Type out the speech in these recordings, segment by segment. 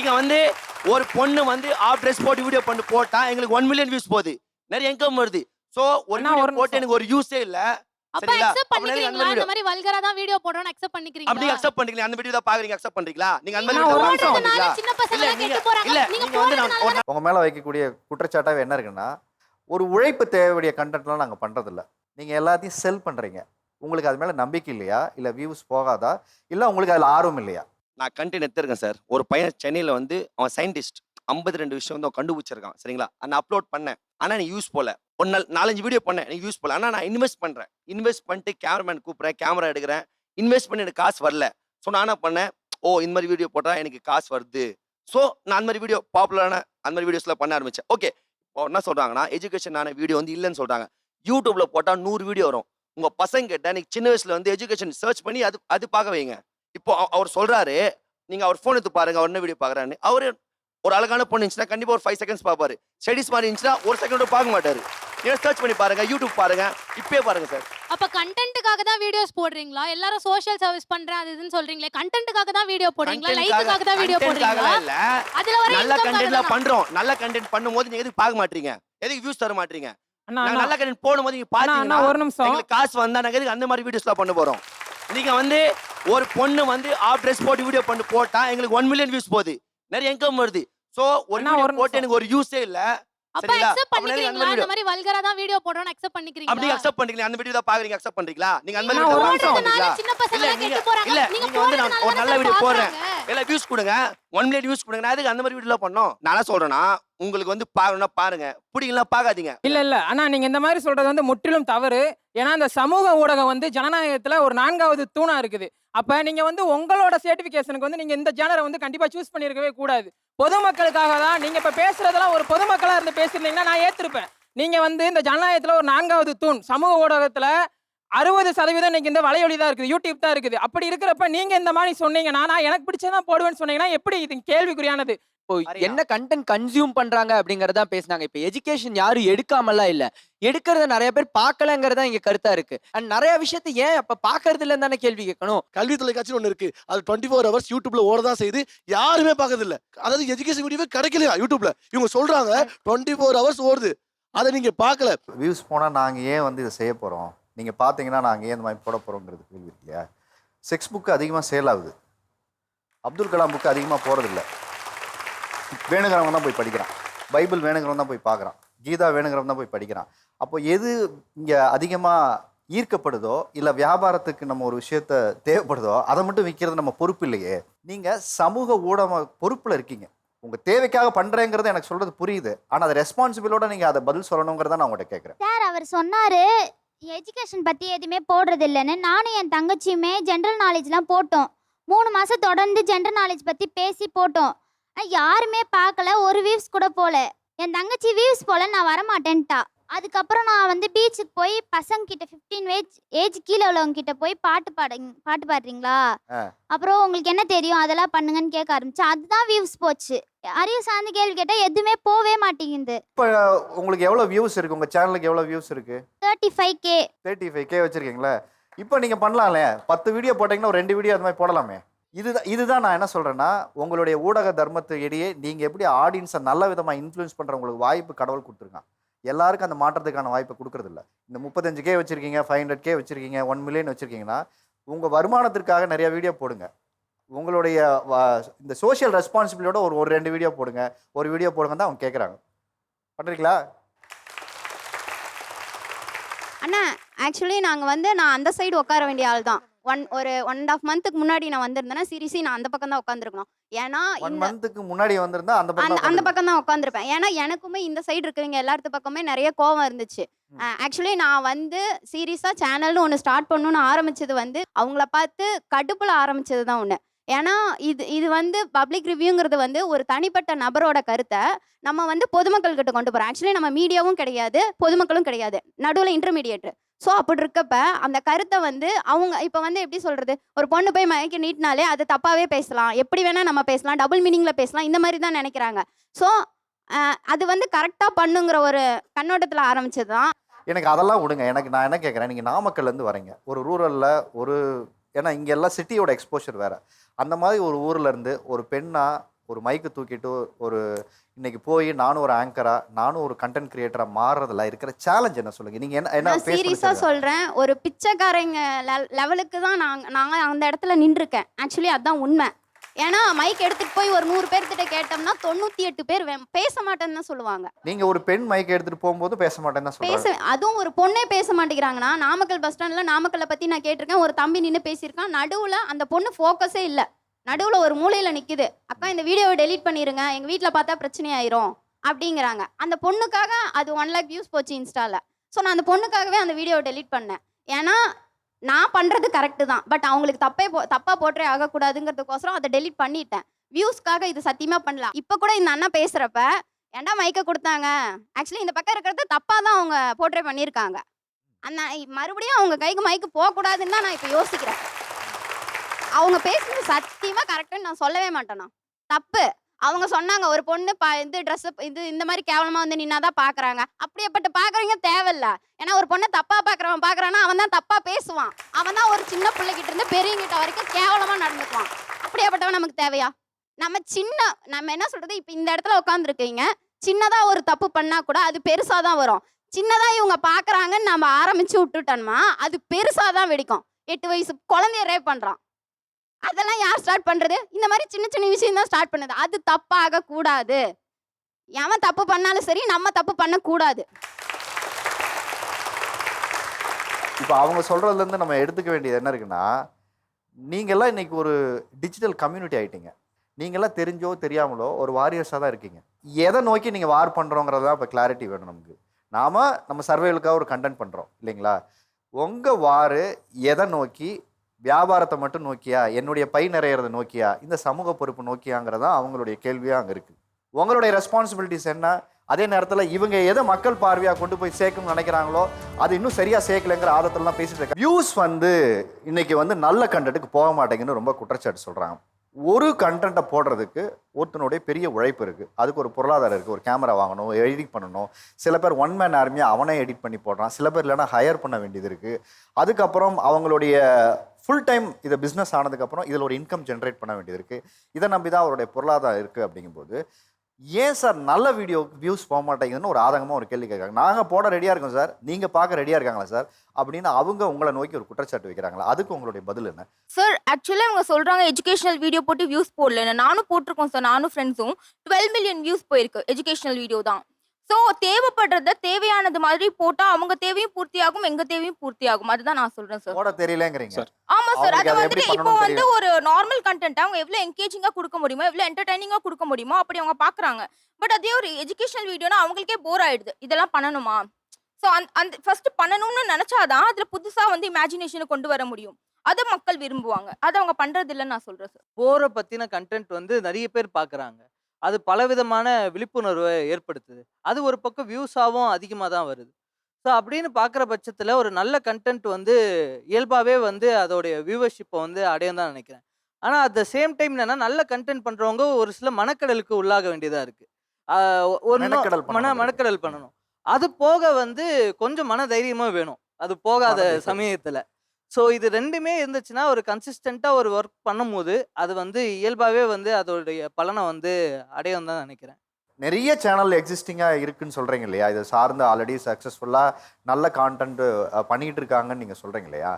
நீங்க வந்து ஒரு பொண்ணு வந்து ஆஃப் ட்ரெஸ் போட்டு வீடியோ பண்ணி போட்டா எங்களுக்கு ஒன் மில்லியன் வியூஸ் போகுது. நிறைய இன்கம் வருது. சோ ஒரு வீடியோ போட்டு. எனக்கு ஒரு யூஸே இல்ல. அப்ப சரிங்களா? அக்செப்ட் பண்ணிக்கிறீங்களா? இந்த மாதிரி வல்கரா தான் வீடியோ போடுறோம்னு அக்செப்ட் அப்படி பண்ணிக்கிறீங்களா அக்செப்ட் பண்ணிக்கலாம் அந்த வீடியோ தான் பாக்குறீங்க அக்செப்ட் பண்றீங்களா? நீங்க அந்த மாதிரி ஒரு video நிமிஷம். பண்றீங்களா சின்ன பசங்க இல்ல கெட்டு நீங்க போறாங்க. இல்ல நீங்க நீங்க வந்து நான் உங்க மேல வைக்கக்கூடிய குற்றச்சாட்டாவே என்ன இருக்குன்னா ஒரு உழைப்பு தேவையுடைய கண்டென்ட்லாம் நாங்க பண்றதில்ல. நீங்க எல்லாத்தையும் செல் பண்றீங்க. உங்களுக்கு அது மேல நம்பிக்கை இல்லையா? இல்ல வியூஸ் போகாதா? இல்ல உங்களுக்கு அதுல ஆர்வம் இல்லையா? நான் கண்டென்ட் எடுத்திருக்கேன் சார். ஒரு பையன் சென்னையில் வந்து அவன் சயின்டிஸ்ட் ஐம்பது ரெண்டு விஷயம் வந்து அவன் கண்டுபிடிச்சிருக்கான் சரிங்களா? நான் அப்லோட் பண்ணேன். ஆனால் நீ யூஸ் போல. ஒரு நாள் நாலஞ்சு வீடியோ பண்ணேன் நீ யூஸ் போல. ஆனால் நான் இன்வெஸ்ட் பண்ணுறேன் இன்வெஸ்ட் பண்ணிட்டு கேமராமேன் கூப்பிட்றேன் கேமரா எடுக்கிறேன். இன்வெஸ்ட் பண்ணி எனக்கு காசு வரல. ஸோ நான் என்ன பண்ணேன்? ஓ இந்த மாதிரி வீடியோ போட்டால் எனக்கு காசு வருது. ஸோ நான் அந்த மாதிரி வீடியோ பாப்புலரான அந்த மாதிரி வீடியோஸ்லாம் பண்ண ஆரம்பித்தேன் ஓகே இப்போ என்ன சொல்கிறாங்கன்னா எஜுகேஷனான வீடியோ வந்து இல்லைன்னு சொல்கிறாங்க யூடியூப்ல போட்டால் நூறு வீடியோ வரும். உங்கள் பசங்க கிட்ட நீங்க சின்ன வயசில் வந்து எஜுகேஷன் சர்ச் பண்ணி அது அது பார்க்க வைங்க. இப்போ அவ- அவர் சொல்றாரு நீங்க அவர் ஃபோன் எடுத்து பாருங்க அவர் என்ன வீடியோ பாக்குறான்னு அவரு ஒரு அழகான பொண்ணு இருந்துச்சுன்னா கண்டிப்பா ஒரு ஃபைவ் செகண்ட்ஸ் பார்ப்பாரு. ஸ்டடிஸ் மாதிரி இருந்துச்சுன்னா ஒரு செகண்ட் பார்க்க மாட்டாரு. நீங்க சர்ச் பண்ணி பாருங்க யூடியூப் பாருங்க இப்பயே பாருங்க சார் அப்ப கண்டென்ட்டுக்காக தான் வீடியோஸ் போடுறீங்களா? எல்லாரும் சோஷியல் சர்வீஸ் பண்றேன் அது இதுன்னு சொல்றீங்களே கண்டென்ட்டுக்காக தான் வீடியோ போடுறீங்களா? லைக்குக்காக தான் வீடியோ போடுறீங்களா? இல்ல. அதுல வர நல்ல தான் பண்றோம். நல்ல கண்டென்ட் பண்ணும்போது நீங்க எதுக்கு பார்க்க மாட்டீங்க? எதுக்கு வியூஸ் தர மாட்டீங்க? நல்ல கண்டென்ட் போடும்போது நீங்க பாத்தீங்கன்னா ஒரு நிமிஷம். காசு வந்தா நாங்க எதுக்கு அந்த மாதிரி வீடியோஸ்லாம் பண்ண போறோம்? நீங்க வந்து ஒரு பொண்ணு வந்து ஆஃப் ட்ரெஸ் போட்டு வீடியோ பண்ணி போட்டா எங்களுக்கு ஒன் மில்லியன் வியூஸ் போகுது. நிறைய இன்கம் வருது. சோ ஒரு வீடியோ போட்டு. எனக்கு ஒரு யூஸே இல்ல. அப்ப? அக்செப்ட் அந்த மாதிரி வல்கரா தான் வீடியோ போடுறோம்னு அக்செப்ட் அப்படி பண்ணிக்கிறீங்களா அக்செப்ட் பண்ணிக்கலாம் அந்த வீடியோ தான் பாக்குறீங்க அக்செப்ட் பண்றீங்களா? நீங்க அந்த மாதிரி ஒரு சின்ன பசங்க கெட்டு போறாங்க. நீங்க வந்து நான் ஒரு நல்ல video போடுறேன். இல்ல வியூஸ் கொடுங்க. ஒன் பிளேட் வியூஸ் கொடுங்க நான் அந்த மாதிரி வீடியோ பண்ணோம்? நான் சொல்றேன்னா உங்களுக்கு வந்து பாருன்னா பாருங்க. பிடிக்கலாம் பார்க்காதீங்க. இல்ல இல்ல. ஆனா நீங்க இந்த மாதிரி சொல்றது வந்து முற்றிலும் தவறு. ஏன்னா இந்த சமூக ஊடகம் வந்து ஜனநாயகத்துல ஒரு நான்காவது தூணா இருக்குது. அப்ப நீங்க வந்து உங்களோட சர்டிபிகேஷனுக்கு வந்து நீங்க இந்த ஜேனரை வந்து கண்டிப்பா சூஸ் பண்ணிருக்கவே கூடாது. பொதுமக்களுக்காக தான் நீங்க இப்ப பேசுறதெல்லாம் ஒரு பொதுமக்களா இருந்து பேசிருந்தீங்கன்னா நான் ஏத்திருப்பேன். நீங்க வந்து இந்த ஜனநாயகத்துல ஒரு நான்காவது தூண் சமூக ஊடகத்துல அறுபது சதவீதம் இன்னைக்கு இந்த வலையொலி தான் இருக்குது யூடியூப் தான் இருக்குது. அப்படி இருக்கிறப்ப நீங்க இந்த மாதிரி சொன்னீங்கன்னா நான் எனக்கு பிடிச்சதான் போடுவேன்னு சொன்னீங்கன்னா எப்படி இது கேள்விக்குறியானது? இப்போ என்ன கண்டென்ட் கன்சியூம் பண்றாங்க அப்படிங்கறத பேசுனாங்க. இப்போ எஜுகேஷன் யாரும் எடுக்காமலாம் இல்ல. எடுக்கிறத நிறைய பேர் பார்க்கலங்கிறதா இங்க கருத்தா இருக்கு. அண்ட் நிறைய விஷயத்தை ஏன் அப்ப பாக்குறது இல்லைன்னு தானே கேள்வி கேட்கணும்? கல்வி தொலைக்காட்சி ஒன்று இருக்கு. அது டுவெண்ட்டி ஃபோர் ஹவர்ஸ் யூடியூப்ல ஓட தான் செய்யுது. யாருமே பார்க்கறது இல்ல அதாவது எஜுகேஷன் வீடியோவே கிடைக்கலையா யூடியூப்ல இவங்க சொல்றாங்க டுவெண்ட்டி ஃபோர் ஹவர்ஸ் ஓடுது. அதை நீங்க பார்க்கல. வியூஸ் போனால் நாங்கள் ஏன் வந்து இதை செய்ய போகிறோம் நீங்கள் பார்த்தீங்கன்னா நாங்கள் ஏன் இந்த மாதிரி போட போகிறோங்கிறது கேள்வி இல்லையா? செக்ஸ் புக்கு அதிகமாக சேல் ஆகுது. அப்துல் கலாம் புக்கு அதிகமாக போகிறதில்ல வேணுங்கிறவங்க தான் போய் படிக்கிறான். பைபிள் வேணுங்கிறவன் தான் போய் பார்க்குறான் கீதா வேணுங்கிறவன் தான் போய் படிக்கிறான். அப்போ எது இங்கே அதிகமாக ஈர்க்கப்படுதோ இல்லை வியாபாரத்துக்கு நம்ம ஒரு விஷயத்த தேவைப்படுதோ அதை மட்டும் விற்கிறது நம்ம பொறுப்பு இல்லையே. நீங்கள் சமூக ஊடக பொறுப்பில் இருக்கீங்க. உங்கள் தேவைக்காக பண்ணுறேங்கிறது எனக்கு சொல்கிறது புரியுது. ஆனால் அதை ரெஸ்பான்சிபிளோட நீங்கள் அதை பதில் சொல்லணுங்கிறத நான் உங்கள்கிட்ட கேட்குறேன் சார் அவர் சொன்னார் எஜுகேஷன் பற்றி எதுவுமே போடுறது இல்லைன்னு நானும் என் தங்கச்சியுமே ஜென்ரல் நாலேஜ்லாம் போட்டோம். மூணு மாதம் தொடர்ந்து ஜென்ரல் நாலேஜ் பற்றி பேசி போட்டோம். ஆனால் யாருமே பார்க்கல. ஒரு வீவ்ஸ் கூட போகல என் தங்கச்சி வீவ்ஸ் போல நான் வரமாட்டேன்ட்டா. அதுக்கப்புறம் நான் வந்து பீச்சுக்கு போய் பசங்க கிட்ட ஃபிஃப்டீன் ஏஜ் ஏஜ் கீழே உள்ளவங்க கிட்ட போய் பாட்டு பாடுங்க பாட்டு பாடுறீங்களா. அப்புறம் உங்களுக்கு என்ன தெரியும்? அதெல்லாம் பண்ணுங்கன்னு கேட்க ஆரம்பிச்சேன் அதுதான் வியூஸ் போச்சு. அறிவு சார்ந்த கேள்வி கேட்டா எதுவுமே போவே மாட்டேங்குது. இப்போ உங்களுக்கு எவ்வளோ வியூஸ் இருக்குது உங்கள் சேனலுக்கு எவ்வளோ வியூஸ் இருக்குது thirty five K thirty five K வச்சுருக்கீங்களே. இப்போ நீங்கள் பண்ணலாம்ல. பத்து வீடியோ போட்டிங்கன்னா ஒரு ரெண்டு வீடியோ அது மாதிரி போடலாமே. இதுதான் இதுதான் நான் என்ன சொல்கிறேன்னா உங்களுடைய ஊடக தர்மத்தை இடையே நீங்கள் எப்படி ஆடியன்ஸை நல்ல விதமாக இன்ஃப்ளூயன்ஸ் பண்ணுறவங்களுக்கு வாய்ப்பு கடவுள் கொடுத்துருக்கான். எல்லாருக்கும் அந்த மாற்றத்துக்கான வாய்ப்பை கொடுக்குறதில்ல. இந்த முப்பத்தஞ்சு கே வச்சுருக்கீங்க ஃபைவ் ஹண்ட்ரட் கே வச்சுருக்கீங்க ஒன் மில்லியன் வச்சுருக்கீங்கன்னா உங்கள் வருமானத்திற்காக நிறைய வீடியோ போடுங்க. உங்களுடைய இந்த சோஷியல் ரெஸ்பான்சிபிலிட்டியோட ஒரு ஒரு ரெண்டு வீடியோ போடுங்க. ஒரு வீடியோ போடுங்க தான் அவங்க கேட்குறாங்க பண்ணுறீங்களா அண்ணா ஆக்சுவலி நாங்கள் வந்து நான் அந்த சைடு உட்கார வேண்டிய ஆள் தான் ஒன் ஒரு ஒன் அண்ட் ஆஃப் மந்த்துக்கு முன்னாடி நான் வந்திருந்தேன்னா சீரியஸி நான் அந்த பக்கம் தான் உட்காந்துருக்கணும் ஏன்னா ஒன் மந்த்துக்கு முன்னாடி வந்திருந்தா அந்த பக்கம் அந்த தான் அந்த. பக்கம் தான் உட்காந்துருப்பேன் ஏன்னா எனக்குமே இந்த சைடு இருக்கிறவங்க எல்லாத்து பக்கமே நிறைய கோவம் இருந்துச்சு. ஆக்சுவலி நான் வந்து சீரியஸாக சேனல்னு ஒன்று ஸ்டார்ட் பண்ணணும்னு ஆரம்பிச்சது வந்து அவங்கள பார்த்து கடுப்புல ஆரம்பிச்சது தான் ஒன்று ஏன்னா இது இது வந்து பப்ளிக் ரிவ்யூங்கிறது வந்து ஒரு தனிப்பட்ட நபரோட கருத்தை நம்ம வந்து பொதுமக்கள் கிட்ட கொண்டு போகிறோம் ஆக்சுவலி நம்ம மீடியாவும் கிடையாது பொதுமக்களும் கிடையாது. நடுவில் இன்டர்மீடியேட் ஸோ அப்படி இருக்கப்ப அந்த கருத்தை வந்து அவங்க இப்போ வந்து எப்படி சொல்கிறது ஒரு பொண்ணு போய் மயக்கி நீட்டினாலே அது தப்பாகவே பேசலாம். எப்படி வேணால் நம்ம பேசலாம். டபுள் மீனிங்கில் பேசலாம். இந்த மாதிரி தான் நினைக்கிறாங்க. ஸோ அது வந்து கரெக்டாக பண்ணுங்கிற ஒரு கண்ணோட்டத்தில் ஆரம்பிச்சது தான் எனக்கு அதெல்லாம் விடுங்க. எனக்கு நான் என்ன கேட்குறேன்? நீங்கள் நாமக்கல்லேருந்து வரீங்க ஒரு ரூரலில் ஒரு ஏன்னா இங்கே எல்லாம் சிட்டியோட எக்ஸ்போஷர் வேறு. அந்த மாதிரி ஒரு ஊர்லேருந்து ஒரு பெண்ணாக ஒரு மைக்கு தூக்கிட்டு ஒரு இன்னைக்கு போய் நானும் ஒரு ஆங்கரா நானும் ஒரு கண்டென்ட் கிரியேட்டரா மாறுறதுல இருக்கிற சேலஞ்ச் என்ன சொல்லுங்க? நீங்க என்ன என்ன சீரியஸா. சொல்றேன் ஒரு பிச்சைக்காரங்க லெவலுக்கு தான் நாங்க நாங்க அந்த இடத்துல நின்றுருக்கேன். ஆக்சுவலி அதான் உண்மை. ஏன்னா மைக் எடுத்துட்டு போய் ஒரு நூறு பேர்கிட்ட கேட்டோம்னா தொண்ணூத்தி எட்டு பேர் பேச மாட்டேன்னு தான் சொல்லுவாங்க. நீங்க ஒரு பெண் மைக் எடுத்துட்டு போகும்போது பேச மாட்டேன்னு பேச அதுவும் ஒரு பொண்ணே பேச மாட்டேங்கிறாங்கன்னா நாமக்கல் பஸ் ஸ்டாண்ட்ல நாமக்கல்ல பத்தி நான் கேட்டிருக்கேன் ஒரு தம்பி நின்று பேசியிருக்கான் நடுவுல அந்த பொண்ணு ஃபோக்கஸே இல்ல. நடுவில் ஒரு மூலையில் நிற்குது அக்கா இந்த வீடியோவை டெலீட் பண்ணிடுங்க எங்கள் வீட்டில் பார்த்தா பிரச்சனை ஆயிரும் அப்படிங்கிறாங்க. அந்த பொண்ணுக்காக அது ஒன் லேக் வியூஸ் போச்சு இன்ஸ்டாவில் ஸோ நான் அந்த பொண்ணுக்காகவே அந்த வீடியோவை டெலீட் பண்ணேன். ஏன்னா நான் பண்ணுறது கரெக்டு தான். பட் அவங்களுக்கு தப்பே போ தப்பாக போட்டே ஆகக்கூடாதுங்கிறதுக்கோசரம் அதை டெலீட் பண்ணிட்டேன். வியூஸ்க்காக இது சத்தியமாக பண்ணலாம் இப்போ கூட இந்த அண்ணா பேசுகிறப்ப ஏன்டா மைக்க கொடுத்தாங்க? ஆக்சுவலி இந்த பக்கம் இருக்கிறத தப்பாக தான் அவங்க போர்ட்ரே பண்ணியிருக்காங்க. அந்த மறுபடியும் அவங்க கைக்கு மைக்கு போகக்கூடாதுன்னு தான் நான் இப்போ யோசிக்கிறேன். அவங்க பேசுறது சத்தியமா கரெக்டுன்னு நான் சொல்லவே மாட்டேனா. தப்பு. அவங்க சொன்னாங்க ஒரு பொண்ணு ப இது ட்ரெஸ் இது இந்த மாதிரி கேவலமா வந்து நின்னாதான் பாக்குறாங்க. அப்படியேப்பட்ட பார்க்குறவங்க தேவையில்ல. ஏன்னா ஒரு பொண்ணை தப்பா பாக்குறவன் பாக்குறான்னா அவன் தான் தப்பா பேசுவான். அவன் தான் ஒரு சின்ன பிள்ளைகிட்ட இருந்து பெரியங்கிட்ட வரைக்கும் கேவலமா நடந்துக்குவான். அப்படியேப்பட்டவன் நமக்கு தேவையா? நம்ம சின்ன நம்ம என்ன சொல்றது? இப்போ இந்த இடத்துல உட்காந்துருக்கீங்க சின்னதா ஒரு தப்பு பண்ணா கூட அது பெருசா தான் வரும். சின்னதா இவங்க பாக்குறாங்கன்னு நம்ம ஆரம்பிச்சு விட்டுட்டோம்னா அது பெருசா தான் வெடிக்கும். எட்டு வயசு குழந்தைய ரேப் பண்றான். அதெல்லாம் யார் ஸ்டார்ட் பண்ணுறது இந்த மாதிரி சின்ன சின்ன விஷயம் தான் ஸ்டார்ட் பண்ணுது. அது தப்பாக கூடாது. எவன் தப்பு பண்ணாலும் சரி நம்ம தப்பு பண்ணக்கூடாது. இப்போ அவங்க சொல்கிறதுலேருந்து நம்ம எடுத்துக்க வேண்டியது என்ன இருக்குன்னா நீங்கள்லாம் இன்றைக்கி ஒரு டிஜிட்டல் கம்யூனிட்டி ஆகிட்டீங்க நீங்களாம் தெரிஞ்சோ தெரியாமலோ ஒரு வாரியர்ஸாக தான் இருக்கீங்க. எதை நோக்கி நீங்கள் வார் பண்ணுறோங்கிறது தான் இப்போ கிளாரிட்டி வேணும் நமக்கு. நாம் நம்ம சர்வேலுக்காக ஒரு கண்டென்ட் பண்ணுறோம் இல்லைங்களா? உங்கள் வார் எதை நோக்கி வியாபாரத்தை மட்டும் நோக்கியா? என்னுடைய பை நிறையிறத நோக்கியா? இந்த சமூக பொறுப்பு நோக்கியாங்கிறதா அவங்களுடைய கேள்வியாக அங்கே இருக்குது உங்களுடைய ரெஸ்பான்சிபிலிட்டிஸ் என்ன? அதே நேரத்தில் இவங்க எதை மக்கள் பார்வையாக கொண்டு போய் சேர்க்கணும்னு நினைக்கிறாங்களோ அது இன்னும் சரியாக சேர்க்கலைங்கிற ஆதத்திலாம் பேசிட்டு இருக்காங்க. வியூஸ் வந்து இன்னைக்கு வந்து நல்ல கண்டென்ட்டுக்கு போக மாட்டேங்குன்னு ரொம்ப குற்றச்சாட்டு சொல்கிறாங்க ஒரு கண்டென்ட்டை போடுறதுக்கு ஒருத்தனுடைய பெரிய உழைப்பு இருக்குது அதுக்கு ஒரு பொருளாதாரம் இருக்குது ஒரு கேமரா வாங்கணும் எடிட் பண்ணணும். சில பேர் ஒன் மேன் ஆர்மியாக அவனே எடிட் பண்ணி போடுறான். சில பேர் இல்லைன்னா ஹையர் பண்ண வேண்டியது இருக்குது அதுக்கப்புறம் அவங்களுடைய ஃபுல் டைம் இதை பிஸ்னஸ் ஆனதுக்கப்புறம் இதில் ஒரு இன்கம் ஜென்ரேட் பண்ண வேண்டியது இருக்குது இதை நம்பி தான் அவருடைய பொருளாதாரம் இருக்குது அப்படிங்கும்போது ஏன் சார் நல்ல வீடியோ வியூஸ் போக மாட்டேங்குதுன்னு ஒரு ஆதங்கமாக ஒரு கேள்வி கேட்குறாங்க. நாங்கள் போட ரெடியாக இருக்கோம் சார் நீங்கள் பார்க்க ரெடியாக இருக்காங்களா சார் அப்படின்னு அவங்க உங்களை நோக்கி ஒரு குற்றச்சாட்டு வைக்கிறாங்களா? அதுக்கு உங்களுடைய பதில் என்ன? சார் ஆக்சுவலாக அவங்க சொல்கிறாங்க எஜுகேஷனல் வீடியோ போட்டு வியூஸ் போடல நானும் போட்டிருக்கோம் சார் நானும் ஃப்ரெண்ட்ஸும் டுவெல் மில்லியன் வியூஸ் போயிருக்கு எஜுகேஷனல் வீடியோ தான். ஸோ தேவைப்படுறத தேவையானது மாதிரி போட்டால் அவங்க தேவையும் பூர்த்தி ஆகும் எங்கள் தேவையும் பூர்த்தி ஆகும் அதுதான் நான் சொல்கிறேன் சார் போட தெரியலங்கிறீங்க. சார். ஆமா சார் அது வந்துட்டு இப்போ வந்து ஒரு நார்மல் கண்டென்ட் அவங்க எவ்வளவு என்கேஜிங்கா கொடுக்க முடியுமோ எவ்வளவு என்டர்டைனிங்கா கொடுக்க முடியுமோ அப்படி அவங்க பாக்குறாங்க. பட் அதே ஒரு எஜுகேஷனல் வீடியோனா அவங்களுக்கே போர் ஆயிடுது. இதெல்லாம் பண்ணணுமா? ஸோ அந்த அந்த ஃபர்ஸ்ட் பண்ணணும்னு நினைச்சாதான் அதுல புதுசா வந்து இமேஜினேஷனை கொண்டு வர முடியும். அதை மக்கள் விரும்புவாங்க. அது அவங்க பண்றது இல்லைன்னு நான் சொல்றேன் சார் போரை பற்றின கண்டென்ட் வந்து நிறைய பேர் பார்க்குறாங்க அது பலவிதமான விழிப்புணர்வை ஏற்படுத்துது. அது ஒரு பக்கம் வியூஸாகவும் அதிகமாக தான் வருது. ஸோ அப்படின்னு பார்க்குற பட்சத்தில் ஒரு நல்ல கண்டென்ட் வந்து இயல்பாகவே வந்து அதோடைய வியூவர்ஷிப்பை வந்து அடையும் தான் நினைக்கிறேன். ஆனால் அட் த சேம் டைம் என்னன்னா நல்ல கண்டென்ட் பண்ணுறவங்க ஒரு சில மனக்கடலுக்கு உள்ளாக வேண்டியதாக இருக்குது ஒரு மன. மனக்கடல் பண்ணணும். அது போக வந்து கொஞ்சம் மன தைரியமாக வேணும். அது போகாத. சமயத்தில். ஸோ இது ரெண்டுமே இருந்துச்சுன்னா ஒரு கன்சிஸ்டண்ட்டாக ஒரு ஒர்க் பண்ணும்போது அது வந்து இயல்பாகவே வந்து அதோடைய பலனை வந்து அடையும் தான் நினைக்கிறேன். நிறைய சேனல் எக்ஸிஸ்டிங்காக இருக்குன்னு சொல்கிறீங்க இல்லையா? இதை சார்ந்து ஆல்ரெடி சக்ஸஸ்ஃபுல்லாக நல்ல கான்டென்ட் பண்ணிட்டு இருக்காங்கன்னு நீங்கள் சொல்கிறீங்க இல்லையா?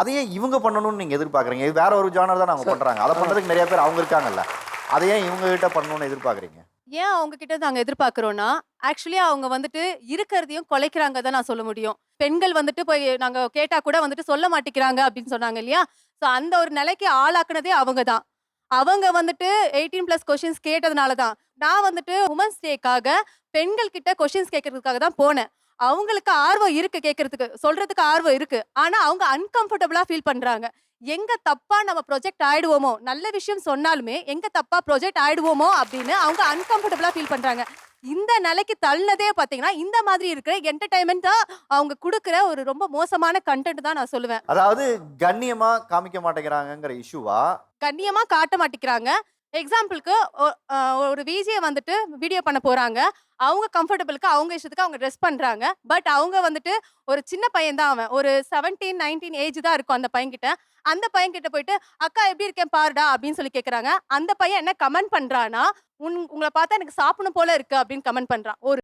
அதை ஏன் இவங்க பண்ணணும்னு நீங்கள் எதிர்பார்க்குறீங்க. இது வேற ஒரு ஜானர் தான் அவங்க பண்ணுறாங்க அதை பண்ணுறதுக்கு நிறைய பேர் அவங்க இருக்காங்கல்ல. அதை ஏன் இவங்க கிட்ட பண்ணணும்னு எதிர்பார்க்குறீங்க? ஏன் அவங்க கிட்ட நாங்க எதிர்பார்க்கறோம்னா ஆக்சுவலி அவங்க வந்துட்டு இருக்கிறதையும் குலைக்கிறாங்க தான் நான் சொல்ல முடியும். பெண்கள் வந்துட்டு போய் நாங்க கேட்டா கூட வந்துட்டு சொல்ல மாட்டேங்கிறாங்க அப்படின்னு சொன்னாங்க இல்லையா? ஸோ அந்த ஒரு நிலைக்கு ஆளாக்குனதே அவங்க தான். அவங்க வந்துட்டு எயிட்டீன் பிளஸ் கொஷின்ஸ் கேட்டதுனால தான். நான் வந்துட்டு உமன்ஸ் டேக்காக பெண்கள் கிட்ட கொஷின்ஸ் கேட்கறதுக்காக தான் போனேன். அவங்களுக்கு ஆர்வம் இருக்கு கேட்கறதுக்கு சொல்றதுக்கு ஆர்வம் இருக்கு. ஆனா அவங்க அன்கம்ஃபர்டபுளா ஃபீல் பண்றாங்க. எங்க தப்பா நம்ம ப்ரொஜெக்ட் ஆயிடுவோமோ நல்ல விஷயம் சொன்னாலுமே எங்க தப்பா ப்ரொஜெக்ட் ஆயிடுவோமோ அப்படின்னு அவங்க அன்கம்ஃபர்டபுளா ஃபீல் பண்றாங்க. இந்த நிலைக்கு தள்ளினதே பாத்தீங்கன்னா இந்த மாதிரி இருக்கிற என்டர்டைன்மெண்ட் தான் அவங்க கொடுக்குற ஒரு ரொம்ப மோசமான கண்டென்ட் தான் நான் சொல்லுவேன். அதாவது கண்ணியமாக காமிக்க மாட்டேங்கிறாங்கங்கிற இஷ்யூவா கண்ணியமா காட்ட மாட்டேங்கிறாங்க. எக்ஸாம்பிளுக்கு ஒரு விஜியை வந்துட்டு வீடியோ பண்ண போகிறாங்க அவங்க கம்ஃபர்டபுளுக்கு அவங்க இஷ்டத்துக்கு அவங்க ட்ரெஸ் பண்ணுறாங்க பட் அவங்க வந்துட்டு ஒரு சின்ன பையன் தான் அவன். ஒரு செவன்டீன் நைன்டீன் ஏஜ் தான் இருக்கும் அந்த பையன்கிட்ட. அந்த பையன்கிட்ட போயிட்டு அக்கா எப்படி இருக்கேன்? பாருடா அப்படின்னு சொல்லி கேட்குறாங்க அந்த பையன் என்ன கமெண்ட் பண்ணுறான்னா உன் உங்களை பார்த்தா எனக்கு சாப்பிடணும் போல இருக்கு அப்படின்னு கமெண்ட் பண்ணுறான் ஒரு